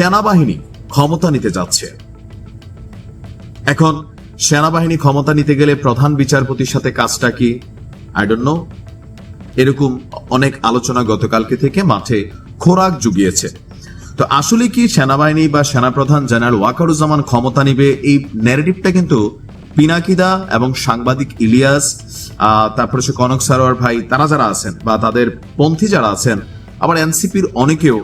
সেনাবাহিনী ক্ষমতা নিতে যাচ্ছে। এখন সেনাবাহিনী ক্ষমতা নিতে গেলে প্রধান বিচারপতির সাথে কাজটা কি? আই ডোন্ট নো এরকম অনেক আলোচনা গতকালকে থেকে মাঠে খোরাক জুগিয়েছে। তো আসলে কি সেনাবাহিনী বা সেনাপ্রধান জেনারেল ওয়াকারুজ্জামান ক্ষমতা নিবে? এই ন্যারেটিভটা কিন্তু পিনাকিদা এবং সাংবাদিক ইলিয়াস তারপরে সে কনক সারোয়ার ভাই, তারা যারা আছেন বা তাদের পন্থী যারা আছেন, আবার এনসিপির অনেকেও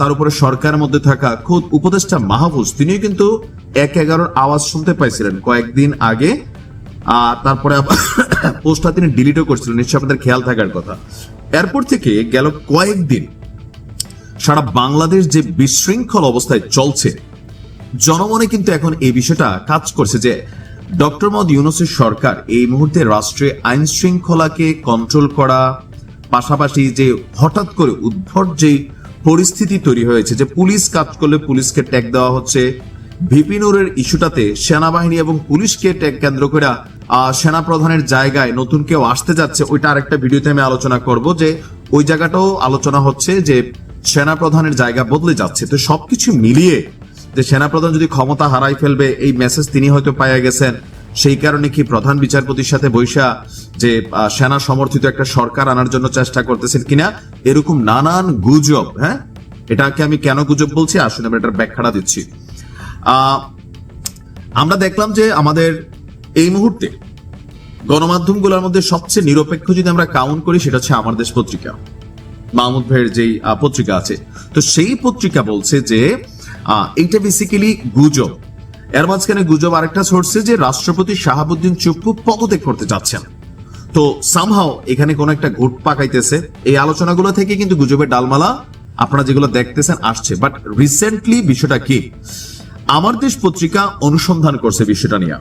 তার উপরে সরকারের মধ্যে থাকা খোদ উপদেষ্টা মাহফুজ, তিনিও কিন্তু এক এগারোর আওয়াজ শুনতে পাইছিলেন কয়েকদিন আগে। আর তারপরে পোস্টটা তিনি ডিলিটও করছিলেন নিশ্চয় আপনাদের খেয়াল থাকার কথা। এরপর থেকে গেল কয়েকদিন সারা বাংলাদেশ যে বিশৃঙ্খল অবস্থায় চলছে, জনমনে কিন্তু এখন এই বিষয়টা কাজ করছে যে ডক্টর মোহাম্মদ ইউনুসের সরকার এই মুহূর্তে রাষ্ট্রে আইন শৃঙ্খলাকে কন্ট্রোল করা, পাশাপাশি যে হঠাৎ করে উদ্ভট যে পরিস্থিতি তৈরি হয়েছে যে পুলিশ কাজ করলে পুলিশকে ট্যাগ দেওয়া হচ্ছে। ভিপিনুরের ইস্যুটাতে সেনাবাহিনী এবং পুলিশকে ট্যাগ কেন্দ্র করে সেনা প্রধানের জায়গায় নতুন কেউ আসতে যাচ্ছে, ওইটা আরেকটা ভিডিওতে আমি আলোচনা করব যে ওই জায়গাটাও আলোচনা হচ্ছে যে সেনা প্রধানের জায়গা বদলে যাচ্ছে। তো সবকিছু মিলিয়ে যে সেনাপ্রধান যদি ক্ষমতা হারাই ফেলবে, এই মেসেজ তিনি হয়তো পাইয়া গেছেন। সেই কারণে কি প্রধান বিচারপতির সাথে বৈশা যে সেনা সমর্থিত একটা সরকার আনার জন্য চেষ্টা করতেছেন কিনা, এরকম নানান গুজব হ্যাঁ? এটাকে আমি কেন গুজব বলছি? আসলে আমি এটার ব্যাখ্যাটা দিচ্ছি। আমরা দেখলাম যে আমাদের এই মুহূর্তে গণমাধ্যমগুলোর মধ্যে সবচেয়ে নিরপেক্ষ যদি আমরা কাউন্ট করি, সেটা হচ্ছে আমার দেশ পত্রিকা। মাহমুদ ভাইয়ের যেই পত্রিকা আছে। তো সেই পত্রিকা বলছে যে এইটা বেসিক্যালি গুজব। এর মাঝখানে গুজব আরেকটা ছড়ছে যে রাষ্ট্রপতি শাহাবুদ্দিন চুপ্পু পদত্যাগ করতে যাচ্ছেন। তো সামহাও এখানে কোন একটা ঘুট পাকাইতেছে। এই আলোচনাগুলো থেকে কিন্তু গুজবের ডালমালা আপনারা যেগুলো দেখতেছেন আসছে। বাট রিসেন্টলি বিষয়টা কি? আমার দেশ পত্রিকা অনুসন্ধান করছে বিষয়টা নিয়ে।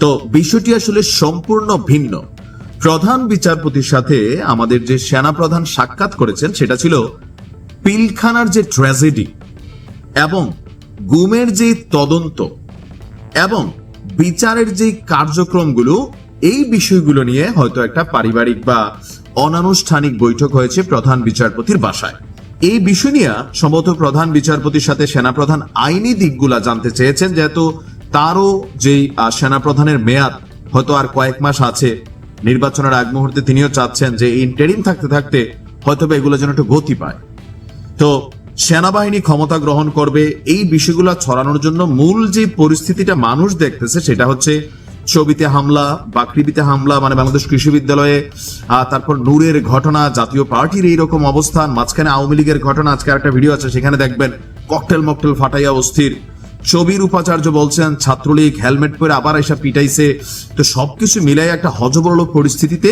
তো বিষয়টি আসলে সম্পূর্ণ ভিন্ন। প্রধান বিচারপতির সাথে আমাদের যে সেনা প্রধান সাক্ষাৎ করেছেন, সেটা ছিল পিলখানার যে ট্র্যাজেডি এবং গুমের যে তদন্ত এবং বিচারের যে কার্যক্রমগুলো, এই বিষয়গুলো নিয়ে হয়তো একটা পারিবারিক বা অনানুষ্ঠানিক বৈঠক হয়েছে প্রধান বিচারপতির বাসায়। এই বিষয় নিয়ে সম্ভবত প্রধান বিচারপতির সাথে সেনাপ্রধান আইনি দিকগুলা জানতে চেয়েছেন, যেহেতু তারও যেই সেনাপ্রধানের মেয়াদ হয়তো আর কয়েক মাস আছে। নির্বাচনের আগ মুহূর্তে তিনিও চাচ্ছেন যে ইন্টারিম থাকতে থাকতে হয়তো বা এগুলো যেন একটু গতি পায়। তো সেনাবাহিনী ক্ষমতা গ্রহণ করবে, এই বিষয়গুলো ছড়ানোর জন্য মূল যে পরিস্থিতিটা মানুষ দেখতেছে সেটা হচ্ছে ছবিতে হামলা বাকরিবিতে হামলা মানে বাংলাদেশ কৃষি বিদ্যালয়ে তারপর নূরের ঘটনা, জাতীয় পার্টির এইরকম অবস্থান, মাঝখানে আওয়ামী লীগের ঘটনা, আজকে একটা ভিডিও আছে, সেখানে দেখবেন ককটেল মকটেল ফাটাইয়া অস্থির। ছবির উপাচার্য বলছেন, ছাত্রলীগ হেলমেট পরে আবার এসে পিটাইছে। তো সবকিছু মিলাই একটা হজবরল পরিস্থিতিতে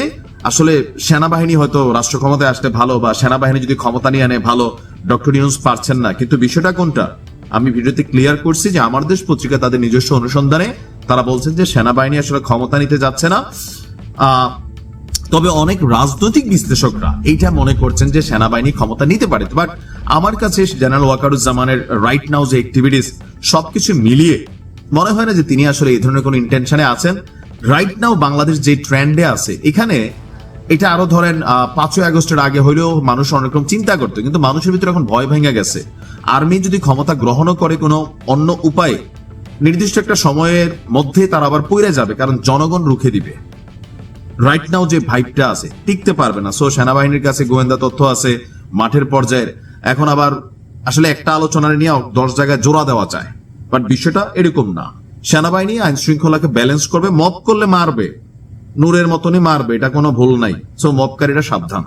আসলে সেনাবাহিনী হয়তো রাষ্ট্র ক্ষমতায় আসতে ভালো বা সেনাবাহিনী যদি ক্ষমতা নিয়ে আনে ভালো ডক্টর নিউজ পারছেন না। কিন্তু বিষয়টা কোনটা? আমি ভিডিওতে ক্লিয়ার করছি যে আমার দেশ পত্রিকা তাদের নিজস্ব অনুসন্ধানে তারা বলছেন যে সেনাবাহিনী আসলে ক্ষমতা নিতে যাচ্ছে না। তবে অনেক রাজনৈতিক বিশ্লেষকরা এইটা মনে করছেন যে সেনাবাহিনী ক্ষমতা নিতে পারে। বাট আমার কাছে জেনারেল ওয়াকারুজ্জামানের রাইট নাও যে অ্যাক্টিভিটিস সবকিছু মিলিয়ে মনে হয় না যে তিনি আসলে এই ধরনের কোনো ইন্টেনশনে আছেন। রাইট নাও বাংলাদেশ যে ট্রেন্ডে আছে, এখানে এটা আরও ধরেন পাঁচই আগস্টের আগে হইলেও মানুষ অনেক রকম চিন্তা করতো, কিন্তু মানুষের ভিতরে এখন ভয় ভেঙে গেছে। আর্মি যদি ক্ষমতা গ্রহণও করে কোনো অন্য উপায়ে, নির্দিষ্ট একটা সময়ের মধ্যে তারা আবার পইরে যাবে, কারণ জনগণ রুখে দিবে। রাইট নাও যে ভাইবটা আছে, টিকতে পারবে না। সো সেনাবাহিনীর কাছে গোয়েন্দা তথ্য আছে, মাঠের পর্যায়ের। এখন আবার আসলে একটা আলোচনা নিয়ে দশ জায়গায় জোড়া দেওয়া যায়। বাট বিষয়টা এরকম না। সেনাবাহিনী আইন শৃঙ্খলাকে ব্যালেন্স করবে মব করলে মারবে। নূরের মতনই মারবে এটা কোনো ভুল নাই। সো মপকারীরা সাবধান।